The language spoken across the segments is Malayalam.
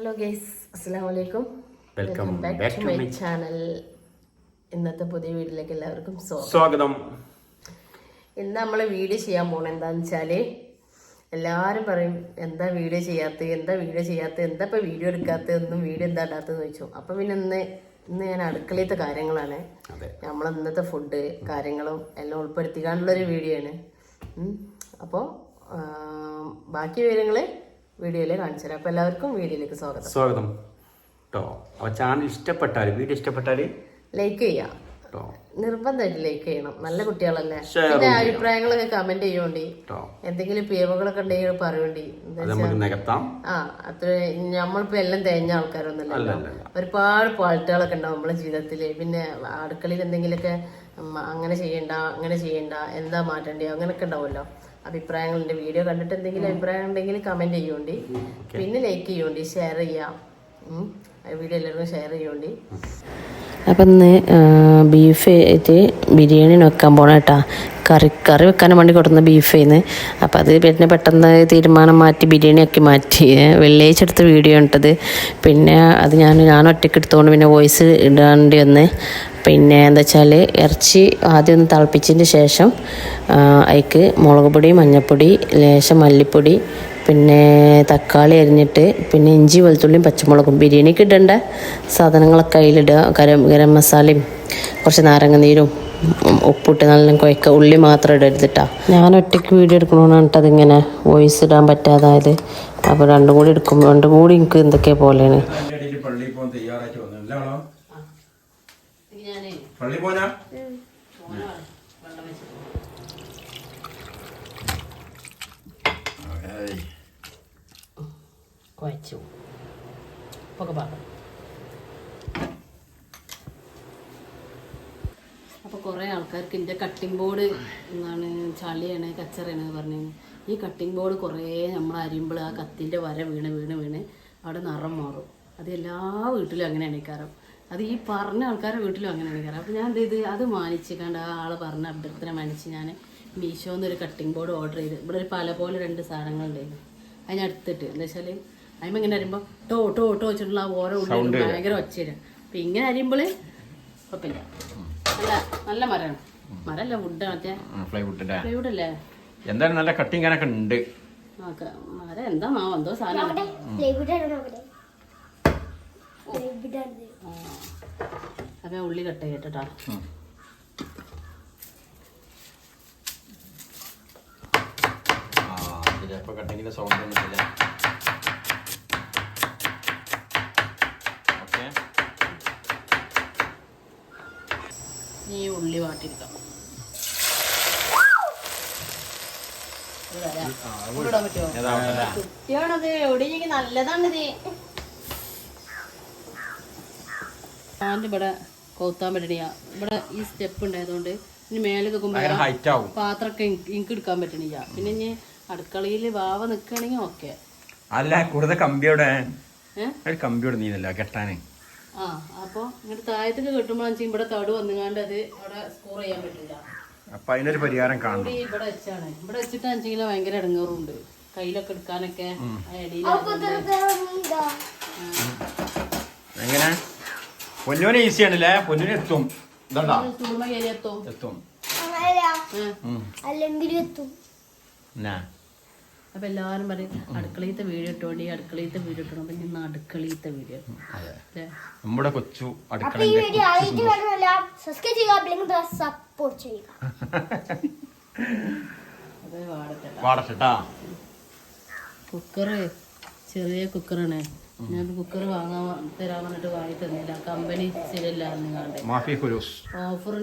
ഹലോ ഗൈസ് അസ്സാം വലൈക്കും welcome back to my channel ഇന്നത്തെ പുതിയ വീട്ടിലേക്ക് എല്ലാവർക്കും സ്വാഗതം. ഇന്ന് നമ്മൾ വീഡിയോ ചെയ്യാൻ പോകണം എന്താണെന്ന് വെച്ചാൽ എല്ലാവരും പറയും എന്താ വീഡിയോ ചെയ്യാത്ത എന്താ വീഡിയോ ചെയ്യാത്ത എന്താ ഇപ്പോൾ വീഡിയോ എടുക്കാത്ത ഒന്നും വീഡിയോ എന്താ ഇടാത്തതെന്ന് ചോദിച്ചു. അപ്പം പിന്നെ ഇന്ന് ഇന്ന് ഞാൻ അടുക്കളയത്തെ കാര്യങ്ങളാണ്. നമ്മൾ ഇന്നത്തെ ഫുഡ് കാര്യങ്ങളും എല്ലാം ഉൾപ്പെടുത്തിക്കാണ്ടുള്ളൊരു വീഡിയോ ആണ്. അപ്പോൾ ബാക്കി വിവരങ്ങൾ വീഡിയോയിൽ കാണിച്ചു തരാം. അപ്പോൾ എല്ലാവർക്കും വീഡിയോയിലേക്ക് സ്വാഗതം. സ്വാഗതം. കേട്ടോ അപ്പോൾ ചാനൽ ഇഷ്ടപ്പെട്ടാൽ വീഡിയോ ഇഷ്ടപ്പെട്ടാൽ ലൈക്ക് ചെയ്യാം. നിർബന്ധമായിട്ട് ലൈക്ക് ചെയ്യണം. നല്ല കുട്ടികളല്ലേ? പിന്നെ അഭിപ്രായങ്ങളൊക്കെ കമന്റ് ചെയ്യോണ്ടി എന്തെങ്കിലും പിയവുകളൊക്കെ ഉണ്ടെങ്കിൽ പറയണ്ടി. ആ അത്ര നമ്മളിപ്പോ എല്ലാം തേഞ്ഞ അല്ല. ഒരുപാട് പാട്ടുകളൊക്കെ ഉണ്ടാവും നമ്മളെ ജീവിതത്തിൽ. പിന്നെ അടുക്കളയിൽ എന്തെങ്കിലുമൊക്കെ അങ്ങനെ ചെയ്യണ്ട അങ്ങനെ ചെയ്യണ്ട എന്താ മാറ്റണ്ടേ അങ്ങനെയൊക്കെ ഉണ്ടാവുമല്ലോ. അഭിപ്രായങ്ങളുണ്ട്. വീഡിയോ കണ്ടിട്ട് എന്തെങ്കിലും അഭിപ്രായം ഉണ്ടെങ്കിൽ കമന്റ് ചെയ്യോണ്ടി. പിന്നെ ലൈക്ക് ചെയ്യോണ്ടി ഷെയർ ചെയ്യാം. വീഡിയോ എല്ലാവർക്കും ഷെയർ ചെയ്യോണ്ടി. അപ്പം ഇന്ന് ബീഫ് ആയിട്ട് ബിരിയാണി വെക്കാൻ പോണ കേട്ടാ കറി കറി വെക്കാൻ വേണ്ടി കൊടുക്കുന്ന ബീഫേന്ന് അപ്പോൾ അത് പിന്നെ പെട്ടെന്ന് തീരുമാനം മാറ്റി ബിരിയാണി ആക്കി മാറ്റി. വെള്ളിയാഴ്ച എടുത്ത വീഡിയോ ഉണ്ടത് പിന്നെ അത് ഞാൻ ഞാൻ ഒറ്റയ്ക്ക് എടുത്തുകൊണ്ട് പിന്നെ വോയിസ് ഇടേണ്ടി വന്ന്. പിന്നെ എന്താ വെച്ചാൽ ഇറച്ചി ആദ്യം ഒന്ന് തിളപ്പിച്ചതിന് ശേഷം അതിക്ക് മുളക് പൊടി മഞ്ഞൾപ്പൊടി ലേശം മല്ലിപ്പൊടി പിന്നെ തക്കാളി അരിഞ്ഞിട്ട് പിന്നെ ഇഞ്ചി വെളുത്തുള്ളിയും പച്ചമുളകും ബിരിയാണിക്ക് ഇടേണ്ട. സാധനങ്ങളൊക്കെ അതിലിടുക ഗരം ഗരം മസാലയും കുറച്ച് നാരങ്ങ നീരും ഉപ്പിട്ട് നല്ല കുഴക്ക ഉള്ളി മാത്രം ഇടരുതിട്ടാ ഞാൻ ഒറ്റയ്ക്ക് വീഡിയോ എടുക്കണമെന്നാണ് അതിങ്ങനെ വോയിസ് ഇടാൻ പറ്റാതായത്. അപ്പോൾ രണ്ടും കൂടി എടുക്കും രണ്ടും കൂടി എനിക്ക് എന്തൊക്കെ പോലെയാണ്. പള്ളി പോനാ കുഴച്ചു ഒക്കെ പാകം അപ്പോൾ കുറേ ആൾക്കാർക്ക് എന്റെ കട്ടിംഗ് ബോർഡ് എന്നാണ് ചളിയാണ് കച്ചറയാണ് പറഞ്ഞു. ഈ കട്ടിംഗ് ബോർഡ് കുറേ നമ്മൾ അരിയുമ്പോൾ ആ കത്തിന്റെ വര വീണ് വീണ് വീണ് അവിടെ നിറം മാറും. അത് എല്ലാ വീട്ടിലും അങ്ങനെയാണ് ഇക്കാരം അത് ഈ പറഞ്ഞ ആൾക്കാരുടെ വീട്ടിലും അങ്ങനെ ഇക്കാരം അപ്പോൾ ഞാൻ എന്ത് ചെയ്ത്? അത് മാനിച്ച് കണ്ട് ആ ആൾ പറഞ്ഞ അഭ്യർത്ഥന മാനിച്ച് ഞാൻ മീഷോന്ന് ഒരു കട്ടിംഗ് ബോർഡ് ഓർഡർ ചെയ്ത്. ഇവിടെ ഒരു പല പോലെ രണ്ട് സാധനങ്ങളുണ്ടായിരുന്നു അത് ഞാൻ എടുത്തിട്ട് എന്താ വെച്ചാൽ അതിന് ഇങ്ങനെ അരിയുമ്പോൾ ടോ ടോ ടോ വെച്ചിട്ടുള്ള ഓരോ ഉള്ളിൽ ഭയങ്കര ഒച്ചയില്ല അപ്പം ഇങ്ങനെ അരിയുമ്പോൾ കുഴപ്പമില്ല. നല്ല നല്ല മരമാണ് മരമല്ല വുഡ് മറ്റേ. പ്ലൈവുഡ് അല്ലേ? എന്തായാലും നല്ല കട്ടിങ് ഉണ്ട്. നോക്ക മരം എന്താണാവോ എന്തോ സാധനം. അപ്പം ഞാൻ ഉള്ളി കട്ട് ചെയ്തിട്ടാ അപ്പൊ കട്ടിങ്ങിന്റെ സൗണ്ട് ഒന്നുമില്ല ഓക്കെ ഈ ഉള്ളി വാട്ടിയെടുക്കാം. ഇത് തരാം. ഇവിടെ ഇടാൻ പറ്റുമോ ഏതാവട്ടെ കുട്ടിയാണത് എവിടെയെങ്കിൽ നല്ലതാണിത് ആണ്ട് ഇവിടെ കൊത്താൻ പറ്റണിയാ ഇവിടെ ഈ സ്റ്റെപ്പ് ഉണ്ടായതുകൊണ്ട് ഇനി മേലെ നിൽക്കുമ്പോൾ ഭയങ്കര ഹൈറ്റ് ആവും. പാത്രമൊക്കെ എനിക്ക് എടുക്കാൻ പറ്റണില്ല. പിന്നെ ഇനി അടുക്കളയിൽ വാവ നിൽക്കുകയാണെങ്കിൽ ഓക്കെ. അല്ല കൂടുതൽ കമ്പിയോടെ കമ്പിയോട് നീന്നല്ല കെട്ടാനേ. ആ അപ്പോൾ ഇങ്ങോട്ട് താഴത്തേക്ക് കെട്ടുമ്പോഴാണെന്ന് ഇവിടെ തടു വന്നുകാണ്ട് അത് അവിടെ സ്കോർ ചെയ്യാൻ പറ്റില്ല അപ്പൊ അതിനൊരു പരിഹാരം കാണണം. കൂടി ഇവിടെ വെച്ചാണ്. ഇവിടെ വെച്ചിട്ടാണെച്ചെങ്കിൽ ഭയങ്കര ഇടങ്ങേറുണ്ട്. കയ്യിലൊക്കെ എടുക്കാനൊക്കെ എങ്ങനെ? പൊന്നൂന് ഈസി ആണല്ലേ? പൊന്നൂന് എത്തും. ഇതണ്ടാ? എത്തും. അപ്പൊ എല്ലാവരും പറയും അടുക്കളയിലത്തെ വീഡിയോ ഇട്ടോണ്ടി അടുക്കളയിലത്തെ വീഡിയോ ഇട്ടണം അപ്പൊ ഇന്ന് അടുക്കളയിലത്തെ വീഡിയോ. നമ്മുടെ കൊച്ചു അടുക്കള ഈ വാടട്ടാ കുക്കറ് ചെറിയ കുക്കറാണ്. ഞാൻ കുക്കർ വാങ്ങാൻ തരാൻ പറഞ്ഞിട്ട് വാങ്ങി തന്നില്ല കമ്പനി ശരിയല്ലായിരുന്നു കണ്ട് മാഫി ഓഫർ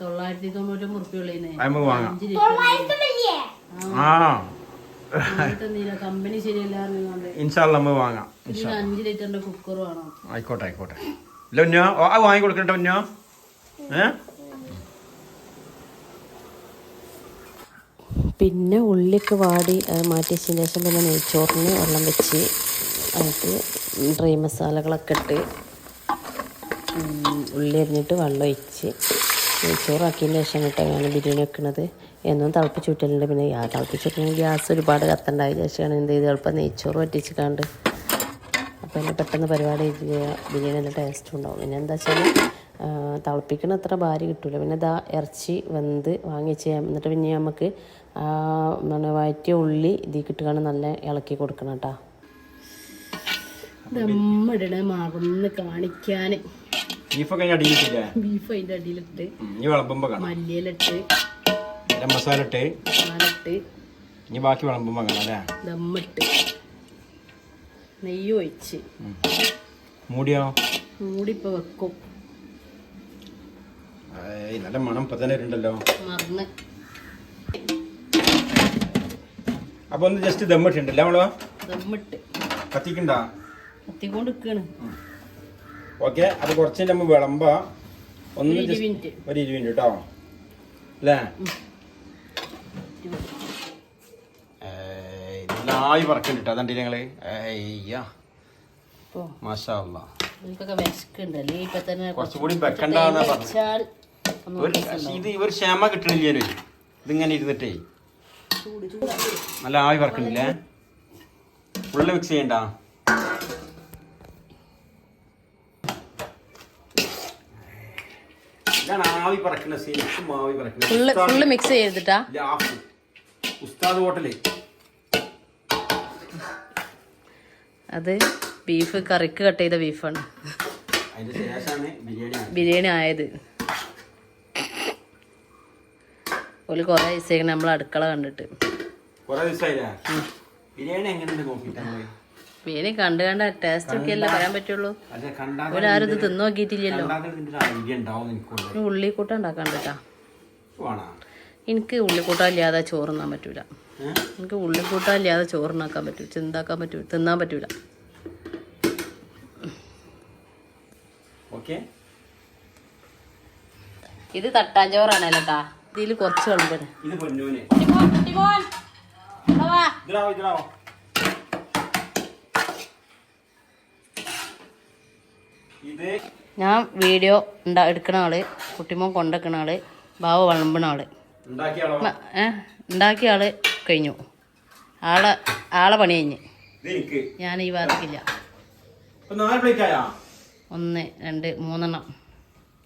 തൊള്ളായിരത്തി തൊണ്ണൂറ്റൊമ്പത് ഉറുപ്പ്യുള്ളതിന് അഞ്ച് ലിറ്റർ ആ. തന്നില്ല കമ്പനി കണ്ട് ഇതിന് അഞ്ച് ലിറ്ററിന്റെ കുക്കർ വേണം. ആയിക്കോട്ടെ ആയിക്കോട്ടെ. ഇല്ല ഉന്നോ ഓ, അത് വാങ്ങി കൊടുക്കട്ടെ ഉന്നോ ഏ? പിന്നെ ഉള്ളിയൊക്കെ വാടി അത് മാറ്റിയ ശേഷം പിന്നെ നെയ്ച്ചോറിന് വെള്ളം വെച്ച് അതിട്ട് ഡ്രൈ മസാലകളൊക്കെ ഇട്ട് ഉള്ളി അരിഞ്ഞിട്ട് വെള്ളം ഒഴിച്ച് ചോറാക്കിയതിന് ശേഷം കേട്ടോ ഞാൻ ബിരിയാണി വെക്കുന്നത്. എന്നും തിളപ്പിച്ച് വിട്ടലുണ്ട് പിന്നെ ആ തിളപ്പിച്ച് വിട്ടണെങ്കിൽ ഗ്യാസ് ഒരുപാട് കത്തണ്ടായ. ശേഷമാണ് എന്ത് ചെയ്ത് എളുപ്പം നെയ്ച്ചോറ് വറ്റിച്ച് കണ്ട് അപ്പോൾ എന്നെ പെട്ടെന്ന് പരിപാടി ബിരിയാണി നല്ല ടേസ്റ്റ് ഉണ്ടാവും. പിന്നെ എന്താ വെച്ചാൽ തിളപ്പിക്കണ അത്ര ഭാര്യ കിട്ടില്ല പിന്നെ ഇതാ ഇറച്ചി വെന്ത് വാങ്ങിച്ച് എന്നിട്ട് പിന്നെ നമുക്ക് വയറ്റിയ ഉള്ളി ഇതിൽ കിട്ടുകയാണ് നല്ല ഇളക്കി കൊടുക്കണം കേട്ടോ. നമ്മളിടണ മറന്ന് കാണിക്കാൻ ബീഫൊക്കെ അടിയിട്ടില്ലേ ബീഫ് അതിന്റെ അടിയിലിട്ട്. ഇനി വിളമ്പുമ്പോൾ കാണാം. മല്ലിയിലിട്ട്. ഗരം മസാല ഇട്ട് മസാലയിട്ട്. ഇനി ബാക്കി വിളമ്പുമ്പോ കാണാം അല്ലേ? ദമ്മിട്ട്. നെയ്യ് ഒഴിച്ച്. മൂടിയോ? മൂടിപ്പോൾ വെക്കും. ഏയ്, നല്ല മണം ഇപ്പൊ തന്നെ ഉണ്ടല്ലോ മറന്ന്. അപ്പൊ ഒന്ന് ജസ്റ്റ് ദമ്മിട്ടുണ്ടല്ലേ നമ്മൾ? ദമ്മിട്ട്. കത്തിക്കണ്ട? കത്തിക്കൊണ്ട് ഓക്കെ അത് കുറച്ച് നമ്മൾ വിളമ്പ ഒന്ന് ഒരു ഇരുപത് മിനിറ്റ്. കേട്ടോ. അല്ലേ? നന്നായി പറക്കുന്നുണ്ട് അതണ്ടി ഞങ്ങൾ? മാഷാ കുറച്ചുകൂടി വെക്കണ്ടാന്നാ ഒരു ഇത് ഇവർ ക്ഷമ കിട്ടണില്ലേ ഇതിങ്ങനെ ഇരുന്നിട്ടേ. നല്ല ആവി പറക്കണില്ലേ ഉള്ള മിക്സ് ചെയ്യണ്ട. ആവി പറക്കുന്ന ശരിക്കും ആവി ഫുള്ള് ഫുള്ള് പറക്കുന്നത് മിക്സ് ചെയ്തിട്ടാ? ലാഫ്. ഉസ്താദ് ഹോട്ടൽ. അത് ബീഫ് കറിക്ക് കട്ട് ചെയ്ത ബീഫാണ് അതിന്റെ ശേഷമാണ് ബിരിയാണി ആയത്. ബിരിയാണി ആയത്. ഒരു കുറേ ദിവസത്തേക്ക് നമ്മൾ അടുക്കള കണ്ടിട്ട്. കുറെ ദിവസമായില്ലേ? ബിരിയാണി എങ്ങനെയുണ്ട് നോക്കിയിട്ട് ബിരിയാണി കണ്ട് കണ്ട ടേസ്റ്റ് ഒക്കെ അല്ലേ പറയാൻ പറ്റുള്ളൂ. ഒരാരും ഇത് തിന്നു നോക്കിയിട്ടില്ലല്ലോ. ഉള്ളിക്കൂട്ട ഉണ്ടാക്കാൻ കേട്ടാ എനിക്ക് ഉള്ളിക്കൂട്ട ഇല്ലാതെ ചോറ് തിന്നാൻ പറ്റൂല എനിക്ക് ഉള്ളിക്കൂട്ട ഇല്ലാതെ ചോറുണ്ടാക്കാൻ പറ്റൂ ചിന്താക്കാൻ പറ്റൂ തിന്നാൻ പറ്റൂല. ഇത് തട്ടാഞ്ചോറാണ് കേട്ടാ ഇതിൽ കുറച്ച് വിളമ്പന് ഇത് പൊന്നൂന് ഇതിലാവോ ഇതിലാവോ ഇത് ഞാൻ വീഡിയോ ഉണ്ടാ എടുക്കണ ആൾ കുട്ടിമോൻ കൊണ്ടുവെക്കണ ആൾ ബാവ വിളമ്പണ ആൾ. ഉണ്ടാക്കിയ ആൾ? കഴിഞ്ഞു. ആളെ ആളെ പണി കഴിഞ്ഞ്. ഞാൻ ഈ ഭാഗത്തേക്കില്ല. ആയാ ഒന്ന് രണ്ട് മൂന്നെണ്ണം.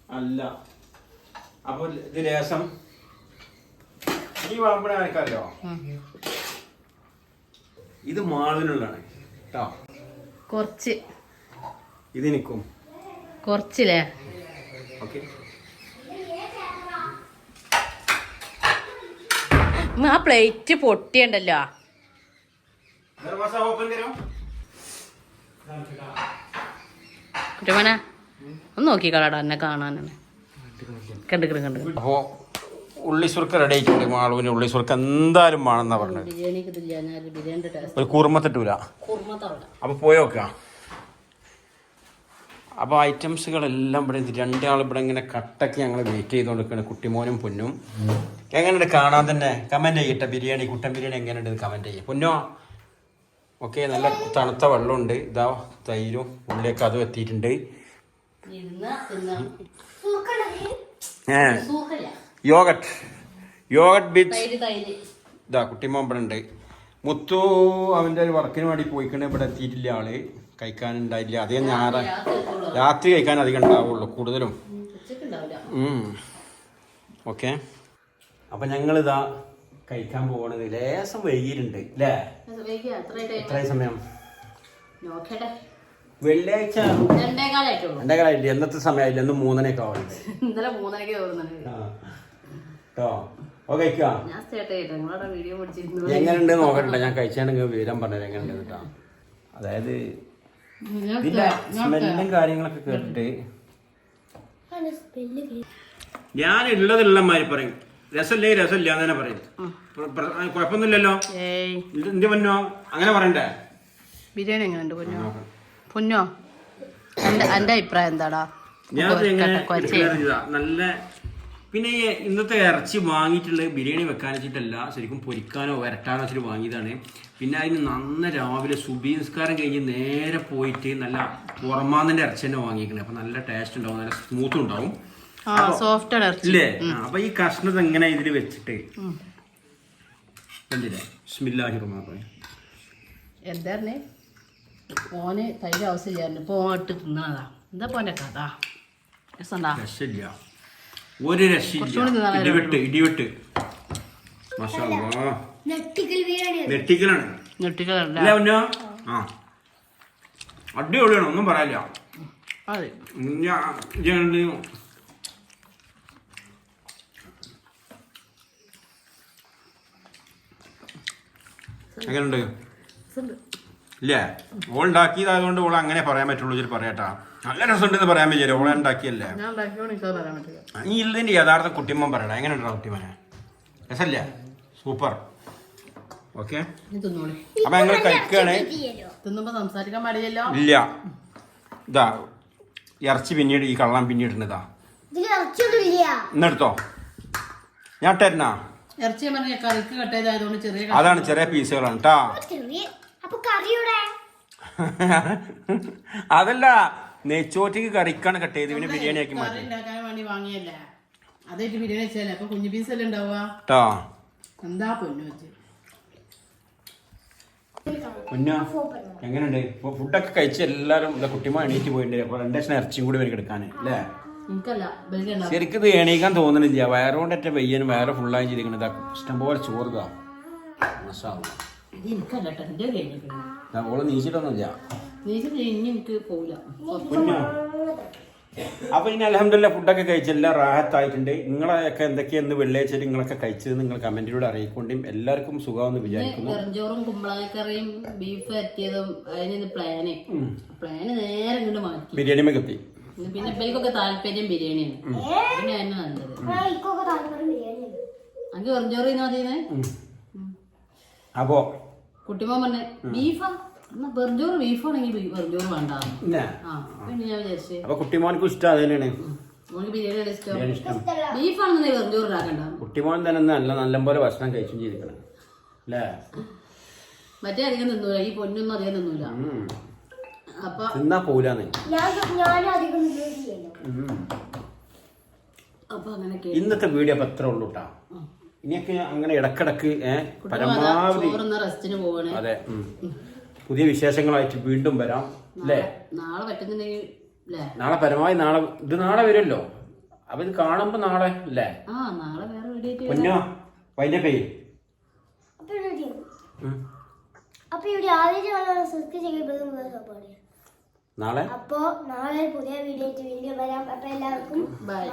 അല്ല. അപ്പൊ ഇത് ലേശം. ഈ വളമ്പണ. ഇത് മാളിനുള്ളതാണ്. കേട്ടോ കുറച്ച്. ഇത് എനിക്കും. കുറച്ചില്ലേ? ആ പ്ലേറ്റ് പൊട്ടിയുണ്ടല്ലോ. ഒന്ന് നോക്കിക്കോളാടാ എന്നെ കാണാനാണ് കണ്ടുക്കിടും കണ്ടു അപ്പോ ഉള്ളി സുർക്ക റെഡി ആയിട്ടുണ്ട് മാളുവിന് ഉള്ളി സുർക്ക എന്തായാലും വേണമെന്നാ പറഞ്ഞത്. ഒരു കുറുമത്തിട്ടൂല കുറുമ തവള. അപ്പൊ പോയോക്ക അപ്പൊ ഐറ്റംസുകളെല്ലാം ഇവിടെ രണ്ടാൾ ഇവിടെ ഇങ്ങനെ കട്ടക്ക് ഞങ്ങൾ വെയിറ്റ് ചെയ്തുകൊണ്ടിരിക്കുകയാണ് കുട്ടിമോനും പൊന്നും. എങ്ങനെയുണ്ട് കാണാൻ തന്നെ? കമന്റ് ചെയ്യട്ടെ ബിരിയാണി കുട്ടൻ ബിരിയാണി എങ്ങനെയുണ്ട് കമന്റ് ചെയ്യും. പൊന്നോ? ഓക്കെ നല്ല തണുത്ത വെള്ളമുണ്ട്. ഇതാ തൈരും ഉള്ളിയൊക്കെ അതും എത്തിയിട്ടുണ്ട്. ഏ. യോഗട്ട് യോഗട്ട് ബീച്ച് ഇതാ കുട്ടിമോൻ ഇവിടെ ഉണ്ട്. മുത്തു അവന്റെ ഒരു വർക്കിന് വേണ്ടി പോയിക്കണേ. ഇവിടെ എത്തിയിട്ടില്ല ആൾ. കഴിക്കാനുണ്ടായില്ല. അധികം ഞായറ രാത്രി കഴിക്കാൻ അധികം ഉണ്ടാവുള്ളൂ കൂടുതലും. ഓക്കെ. അപ്പം ഞങ്ങളിതാ കഴിക്കാൻ പോകണത് ലേശം വൈകിയിട്ടുണ്ട് അല്ലേ എത്ര സമയം? വെള്ളിയാഴ്ച? കാലമായില്ല എന്നത്തെ സമയമായില്ല? ഇന്ന് മൂന്നരയൊക്കെ ആവുന്നുണ്ട് ഇന്നലെ മൂന്നരക്ക് തോന്നുന്നുണ്ട്. കേട്ടോ ഓ എങ്ങനെയുണ്ട് നോക്കട്ടെ ഞാൻ കഴിച്ചാണെങ്കിൽ വിവരം പറഞ്ഞത് എങ്ങനെയുണ്ട് കേട്ടോ അതായത് ഇതിന്റെ സ്മെല്ലും കാര്യങ്ങളൊക്കെ കേട്ടിട്ട്. ഞാൻ ഉള്ളതുള്ള മാതിരി പറയും. രസമില്ലേ രസമില്ല എന്ന് തന്നെ പറയും. കുഴപ്പമൊന്നുമില്ലല്ലോ. എന്ത് പൊന്നോ? അങ്ങനെ പറയണ്ടേ? ബിരിയാണി എങ്ങനെയുണ്ട് പൊന്നോ? പൊന്നോ? എന്റെ അഭിപ്രായം എന്താടാ? ഞാൻ നല്ല പിന്നെ ഈ ഇന്നത്തെ ഇറച്ചി വാങ്ങിയിട്ടുള്ള ബിരിയാണി വെക്കാൻ വെച്ചിട്ടല്ല ശരിക്കും പൊരിക്കാനോ വരട്ടാനോ വെച്ചിട്ട് വാങ്ങിയതാണ്. പിന്നെ അതിന് നന്ന രാവിലെ സുബി നിസ്കാരം കഴിഞ്ഞ് നേരെ പോയിട്ട് നല്ല പുറമാന്നിന്റെ ഇറച്ചി തന്നെ വാങ്ങിയിരിക്കണേ അപ്പൊ നല്ല ടേസ്റ്റ് ഉണ്ടാവും നല്ല സ്മൂത്ത് ഉണ്ടാവും. ഇല്ലേ? അപ്പൊ ഈ കഷ്ണത് എങ്ങനെ ഇതിൽ വെച്ചിട്ട്? എന്തില്ലേ ബിസ്മില്ലാഹി റഹ്മാൻ എന്തായിരുന്നേ? ഓന് തൈര് ആവശ്യമില്ലായിരുന്നു. ഇപ്പോൾ ഓൻ തിന്നതാ എന്താ പോന്റെ കഥ? ഒരു രക്ഷയില്ല. ഇടിവെട്ട് ഇടിവെട്ട്. നെട്ടിക്കലാണ് ആ. അടിപൊളിയാണ് ഒന്നും പറയാനില്ല ഞാൻ എങ്ങനെയുണ്ട്? ഇല്ലേ ഓൾ ഉണ്ടാക്കിയതായതുകൊണ്ട് ഓൾ അങ്ങനെ പറയാൻ പറ്റുള്ളൂ ഇതിൽ പറയാട്ടാ. നല്ല രസമുണ്ടെന്ന് പറയാൻ പറ്റില്ല ഓളെ ഉണ്ടാക്കിയല്ലേ? ഞാൻ ഉണ്ടാക്കിയോണ്ട് പറയാൻ പറ്റില്ല. ഈ ഇതിന്റെ യഥാർത്ഥ കുട്ടിമ്മൻ പറയണ. എങ്ങനെ ഉണ്ടാ കുട്ടിമനെ? രസല്ലേ സൂപ്പർ. ഓക്കെ? നീ അപ്പൊ ഞങ്ങൾ കഴിക്കുകയാണ് ഇല്ല. ഇതാ ഇറച്ചി പിന്നീട് ഈ കള്ളം ഇതിൽ ഇറച്ചിയൊന്നും ഇന്നെടുത്തോ? ഞാൻ കഷ്ണം. അതാണ് ചെറിയ പീസുകളാണ് കേട്ടാ അതല്ല നെച്ചോറ്റിക്ക് കറിക്കാണ് കട്ട് ചെയ്ത് പിന്നെ ബിരിയാണി ആക്കി മാറ്റി. അതായിട്ട് ബിരിയാണി വെച്ചല്ലേ അപ്പൊ കുഞ്ഞു പീസ് അല്ലേ ഉണ്ടാവുക? കേട്ടോ എന്താ പൊന്നു വെച്ച്? പിന്നെ എങ്ങനെയുണ്ട് ഇപ്പൊ ഫുഡൊക്കെ കഴിച്ച് എല്ലാരും കുട്ടിമാ കുട്ടിമ എണീറ്റ് പോയിട്ടുണ്ട്. അപ്പൊ ദിവസം ഇറച്ചിയും കൂടി വരിക എടുക്കാൻ. അല്ലേ? ശരിക്കും ഇത് എണീക്കാൻ തോന്നുന്നില്ല. വയറുകൊണ്ടൊറ്റ വെയ്യനും വയറ് ഫുള്ളായി ചെയ്തിരിക്കണത്. ഇഷ്ടംപോലെ ചോറുതാ മസാല. ഇത് എനിക്കല്ല കേട്ടോ എന്റെ കഴിഞ്ഞിരിക്കുന്നു ദാ ഓൾ നീച്ചിട്ടൊന്നുമില്ല. നീ ഇനി എനിക്ക് പോവില്ല. കുഞ്ഞോ. അപ്പൊ ഇനി അലഹമില്ല ഫുഡൊക്കെ കഴിച്ചെല്ലാം റാഹത്തായിട്ടുണ്ട്. നിങ്ങളൊക്കെ എന്തൊക്കെയെന്ന് വെള്ളിയാഴ്ച നിങ്ങളൊക്കെ കഴിച്ചത് നിങ്ങൾ കമന്റിലൂടെ അറിയിക്കൊണ്ടും എല്ലാവർക്കും സുഖമെന്ന് വിചാരിക്കുന്നു. വെറുംചോറും കുമ്പളക്കറിയും ബീഫ് എത്തിയതും അതിന് പ്ലാന് പ്ലാന് നേരെ ഇങ്ങോട്ട് മാറ്റി. ബിരിയാണി പിന്നെ ഇവയ്ക്കൊക്കെ താല്പര്യം ബിരിയാണിയാണ്. പിന്നെ തന്നെ നല്ലത്? മതിയെന്നേ? അപ്പോ കുട്ടിമോൻ പറഞ്ഞ ബീഫാ? എന്നാ വെറുംചോറ് ബീഫാണെങ്കിൽ വെറുംചോറ് വേണ്ട ഇന്നെ ആ പിന്നെ ഞാൻ വിചാരിച്ചേ അപ്പൊ കുട്ടിമോനക്കും ഇഷ്ടം അത് തന്നെയാണ് മോൾക്ക് ബിരിയാണി ഇഷ്ടം. ഇഷ്ടം. ഉണ്ടാക്കണ്ട. കുട്ടിമോൻ തന്നെ നല്ല നല്ലപോലെ ഭക്ഷണം കഴിച്ചും ചെയ്തിരിക്കണം. അല്ലേ? മറ്റേ അധികം തിന്നൂല ഈ പൊന്നൊന്നും അധികം തിന്നൂല. അപ്പൊ തിന്നാ പോലാന്ന്. അപ്പൊ അങ്ങനെ ഇന്നത്തെ വീഡിയോ അപ്പൊ എത്ര ഉള്ളൂ കേട്ടാ ഇനിയൊക്കെ അങ്ങനെ ഇടക്കിടക്ക് പരമാവധി റെസ്റ്റിന് പോവാണ്. അതെ പുതിയ വിശേഷങ്ങളായിട്ട് വീണ്ടും വരാം അല്ലേ നാളെ പറ്റുന്നുണ്ടെങ്കിൽ നാളെ പരമാവധി നാളെ ഇത് നാളെ വരുമല്ലോ? അപ്പൊ ഇത് കാണുമ്പോ നാളെ അല്ലേ ആ നാളെ വേറെ വീഡിയോ പൊന്നോ സപ്പോർട്ട് നാളെ? അപ്പോ നാളെ പുതിയ വീഡിയോ വീഡിയോ വരാം. അപ്പൊ എല്ലാവർക്കും ബൈ.